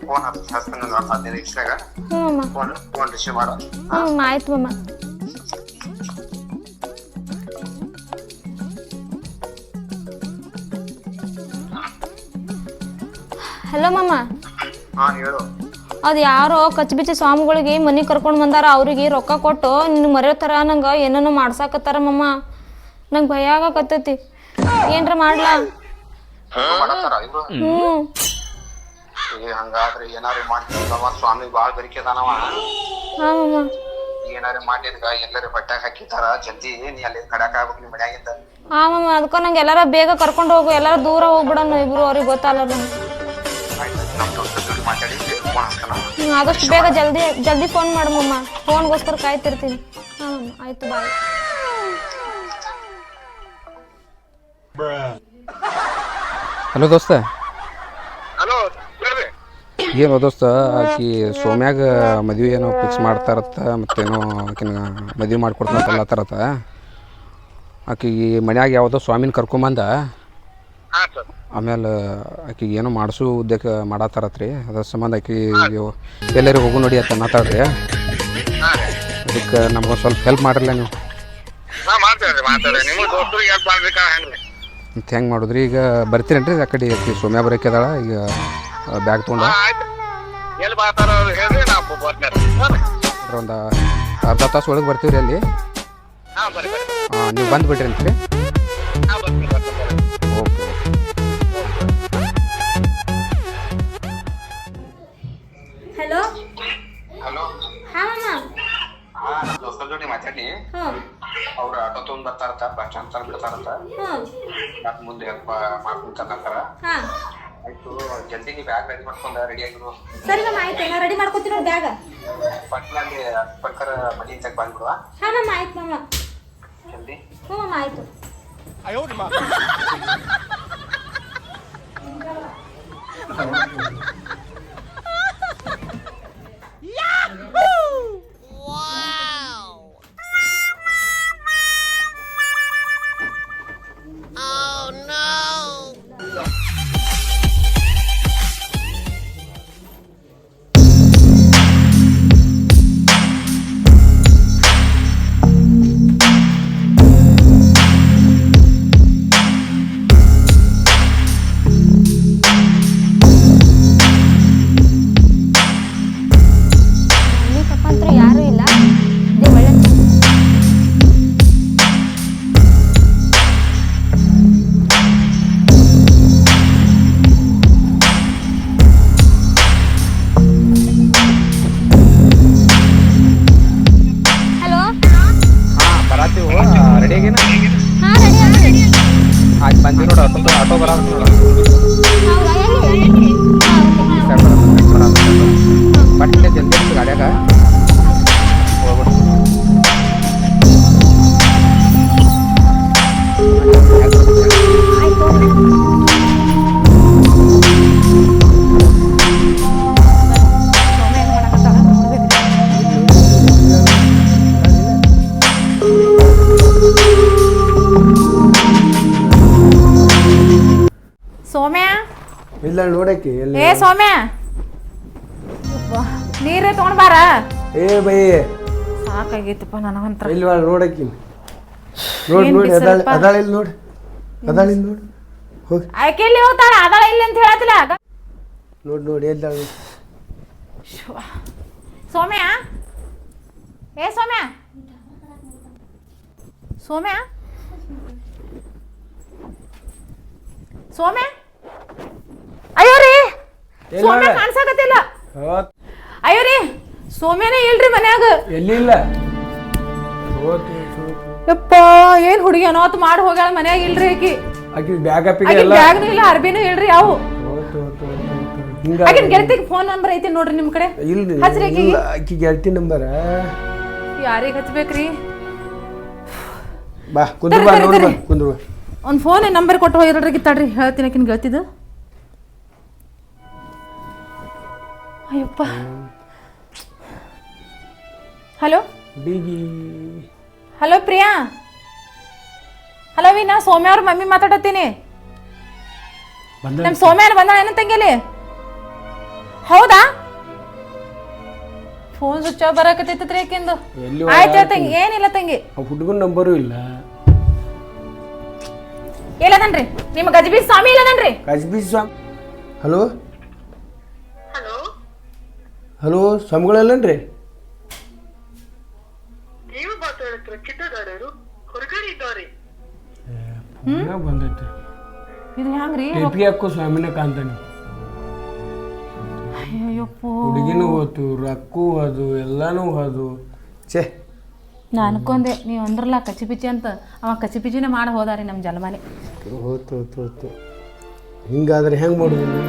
ಫೋನ್ ಹಚ್ತೇನೆ ಹದಿನೈದು ನಿಮಿಷದಾಗ. ಹ್ಞೂ ಮಮ್ಮ ಫೋನ್ ಫೋನ್ ರಿಸೀವ್ ಮಾಡ. ಹ್ಞೂ ಆಯ್ತು ಮಮ್ಮ ಹಲೋ ಮಮ್ಮ ಹಾ ಹೇಳು. ಅದು ಯಾರೋ ಕಚ್ಬಿಚ್ಚಿ ಸ್ವಾಮಿಗಳಿಗೆ ಮನಿ ಕರ್ಕೊಂಡು ಬಂದಾರ ಅವ್ರಿಗೆ ರೊಕ್ಕ ಕೊಟ್ಟು ನಿನ್ ಮರೆಯೋ ತರ ನಂಗ ಏನೇನೋ ಮಾಡ್ಸಾಕತ್ತಾರ ಮಮ್ಮ ನಂಗ್ ಭಯ ಆಗಕತ್ತೈತಿ. ಏನ್ರ ಮಾಡ್ಲಾ? ಮಾಡತ್ತಾರ ಇವ್ರು? ಏ ಹಂಗಾದ್ರೆ ಏನಾರು ಮಾಡ್ತಿದ್ದವ ಸ್ವಾಮಿ ಬಾಳ್ ಬರಿಕೆ ಹಾ ಮಮ್ಮ ಏನಾರು ಮಾಡಿದ್ಗ ಎಲ್ಲರೂ ಬಟ್ಟಾಗ ಹಾಕಿತಾರ ಜಲ್ದಿ ನೀ ಅಲ್ಲಿ ಕಡಾಕ ಆಗ್ಬೇಕು ನಿಮ್ ಮನ್ಯಾಗಿಂದ. ಹಾಂ ಮಮ್ಮ ಅದಕ್ಕೆ ನಂಗೆ ಎಲ್ಲಾರ ಬೇಗ ಕರ್ಕೊಂಡು ಹೋಗು ಎಲ್ಲಾರ ದೂರ ಹೋಗ್ಬಿಡೋಣ ಇಬ್ರು ಅವ್ರಿಗೆ ಗೊತ್ತಲ್ಲ ನಂಗೆ. ಹಚ್ತಾನ ಆದಷ್ಟು ಬೇಗ ಜಲ್ದಿ ಜಲ್ದಿ ಫೋನ್ ಮಾಡಮ್ಮ ಮಮ್ಮ. ಫೋನ್ಗೋಸ್ಕರ ಕಾಯ್ತಿರ್ತೀನಿ. ಹಾಂ ಮಮ್ಮ ಆಯ್ತು ಬಾಯ್ ಹಲೋ ದೋಸ್ತ. ಹಲೋ ಏನೋ ದೋಸ್ತ ಆಕಿ ಸೋಮ್ಯಾಗ ಮದ್ವೆ ಏನೋ ಫಿಕ್ಸ್ ಮಾಡ್ತಾರತ್ತ ಮತ್ತೇನೋ ಆಕಿನ ಮದ್ವೆ ಮಾಡ್ಕೊಡ್ತಾರತ್ತ ಆಕಿಗೆ ಮನ್ಯಾಗ ಯಾವುದೋ ಸ್ವಾಮಿನ ಕರ್ಕೊಂಬಂದ. ಹಾ ಸರ್. ಆಮೇಲೆ ಆಕಿಗೆ ಏನೋ ಮಾಡಿಸು ಉದ್ದೇಶ ಮಾಡತ್ತಾರತ್ರಿ ಅದ್ರ ಸಂಬಂಧ ಆಕಿ ಎಲ್ಲರೂ ಹೋಗು ನೋಡಿ ಅಂತ ಮಾತಾಡ್ರಿ. ಅದಕ್ಕೆ ನಮ್ಗೆ ಸ್ವಲ್ಪ ಹೆಲ್ಪ್ ಮಾಡಿರಲ್ಲ ನೀವು. ಹಾ ದೋಸ್ತರಿಗೆ ಹೆಲ್ಪ್ ಮಾಡ್ಬೇಕಾ ಹೆಂಗ್ರಿ? ಮತ್ತು ಹೆಂಗೆ ಮಾಡಿದ್ರಿ? ಈಗ ಬರ್ತೀರೇನ್ರಿ? ಆ ಕಡೆ ಆಕಿ ಸೋಮ್ಯಾ ಬರೋಕೆ ಅದಾಳ ಈಗ ಬ್ಯಾಗ್ ತೊಗೊಂಡು. ಆಯ್ತು. ಎಲ್ಲಿ ಮಾತಾಡೋ ಹೇಳ್ರಿ ನಾವು ಬರ್ತಾರೆ ಒಂದು ಅರ್ಧ ತಾಸು ಒಳಗೆ ಬರ್ತೀವಿ ರೀ ಅಲ್ಲಿ. ಹಾ ನೀವು ಬಂದು ಬಿಡ್ರಿ ಅಂತೀರಿ. ini. Hmm. aura atau tuan bakar tapa cantar bakar tapa hmm. nak nah, mundi apa makun cantar kara hmm. itu jadi ni bag ready makun dari dia itu sorry mama itu nak ready makun tu bag pertama ni perkara mandi cek bang bro ha mama itu mama. Jadi? Tu mama itu? Ayo di mana Yahoo! वाटते जल्दी गाड्या का? ನೋಡಕ್ಕೆ ಎಲ್ಲಿ? ಏ ಸೌಮ್ಯ. ನೀರೇ ತಗೊಂಡ್ ಬಾರ. ಏ ಬೈ. ಸಾಕಾಗೈತಪ್ಪ ನನಗಂತ್ರ. ಇಲ್ಲಿ ಬಾಳ ನೋಡಕ್ಕೆ ನೋಡಿ ನೋಡಿ ಅದಾಳ ಅದಾಳ ಇಲ್ಲಿ ನೋಡಿ. ಅದಾಳ ಇಲ್ಲಿ ನೋಡಿ. ಹೋಗಿ. ಆಕೆ ಎಲ್ಲಿ ಹೋಗ್ತಾಳ? ಅದಾಳ ಇಲ್ಲಿ ಅಂತ ಹೇಳತ್ತಿಲ್ಲ. ನೋಡಿ ನೋಡಿ ಎದ್ದಾಳ ಸೌಮ್ಯ. ಏ ಸೌಮ್ಯ. ಸೌಮ್ಯ. ಸೌಮ್ಯ. ಸೌಮ್ಯ ಕಾಣ್ಸಾಕತ್ತಿಲ್ಲ. ಅಯ್ಯೋ ರೀ ಸೋಮ್ಯನೇ ಇಲ್ರಿ ಮನ್ಯಾಗ. ಎಲ್ಲಿಲ್ಲ? ಹೋತು ಯಪ್ಪ ಏನ್ ಹುಡುಗಿ ಅನಾತ್ ಮಾಡಿ ಹೋಗ್ಯಾಳ ಮನ್ಯಾಗ ಇಲ್ರಿ ಆಕಿ. ಆಕಿ ಬ್ಯಾಗ್ ಅಪ್ಪಿಗೆ ಎಲ್ಲ. ಬ್ಯಾಗ್ನು ಇಲ್ಲ ಅರ್ಬಿನೂ ಇಲ್ರಿ ಅವು ಹೋತು ಹೋತು ಹೋತು ಹಿಂಗ ಆಕಿನ ಗೆಳತಿಗೆ ಫೋನ್ ನಂಬರ್ ಐತಿ ನೋಡ್ರಿ ನಿಮ್ ಕಡೆ. ಇಲ್ರಿ ಹಚ್ರಿ ಆಕಿಗೆ. ಇಲ್ಲ ಆಕಿ ಗೆಳತಿ ನಂಬರ್. ಯಾರಿಗೆ ಹಚ್ಬೇಕ್ರಿ? ಬಾ ಕುಂದ್ರ ಬಾ ನೋಡಿ ಬಾ. ಬಾ. ಒಂದು ಫೋನ್ ನಂಬರ್ ಕೊಟ್ಟು ಹೋಗಿರೋರಿಗೆ ತಡ್ರಿ. ಹೇಳ್ತೀನಿ ಆಕಿನ ಗೆಳತಿದು. ಅಯ್ಯಪ್ಪ. ಹಲೋ? ಬೀಗಿ. ಹಲೋ ಪ್ರಿಯಾ? ಹಲೋ ವಿ ನಾ ಸೌಮ್ಯ ಅವ್ರ ಮಮ್ಮಿ ಮಾತಾಡತ್ತೀನಿ. ನಮ್ಮ ಸೌಮ್ಯ ಬಂದ ಏನ ತಂಗಿಲಿ ಹೌದಾ? ಫೋನ್ ಸ್ವಿಚ್ ಆಫ್ ಬರಾಕತ್ತೈತ್ರಿ ಯಾಕೆಂದು ಎಲ್ಲಿ ಆಯ್ತು ತಂಗಿ ಏನಿಲ್ಲ ತಂಗಿ. ಆ ಹುಡುಗನ ನಂಬರು ಇಲ್ಲ. ಇಲ್ಲದನ್ರಿ ನಿಮ್ಮ ಗಜಬಿ ಸ್ವಾಮಿ ಇಲ್ಲದನ್ರಿ? ಕಜ್ಬಿ ಸ್ವಾಮಿ. ಹಲೋ? ಹಲೋ ಸ್ವಾಮಿಗಳಲ್ಲೇನ್ರಿ? ನೀವು ಮಾತಾಡತ್ರ ಚಿನ್ನದಾರರು ಹೊರಗಡೆ ಇದ್ದಾರೆ. ಫೋನ ಬಂದೈತೆ. ಇದು ಹೆಂಗ್ರಿ? ಟೇಪಿ ಹಾಕೋ ಸ್ವಾಮಿನ ಕಾಂತಾನೆ ಅಯ್ಯಪ್ಪ ಹುಡುಗಿನೂ ಹೋತು ರೊಕ್ಕೂ ಹೋದು ಎಲ್ಲಾನು ಹೋದು. ಛೇ. ನಾ ಅನ್ಕೊಂಡೆ ನೀವು ಅಂದ್ರಲ್ಲ ಕಚಿಪಿಚಿ ಅಂತ. ಅವ ಕಚಿಪಿಚಿನೇ ಮಾಡಿ ಹೋದಾರಿ ನಮ್ಮ ಜಲಮಾನಿ. ಹೋತು ಹೋತು ಹೋತು. ಹಿಂಗಾದ್ರೆ ಹೆಂಗೆ ಮಾಡೋದು?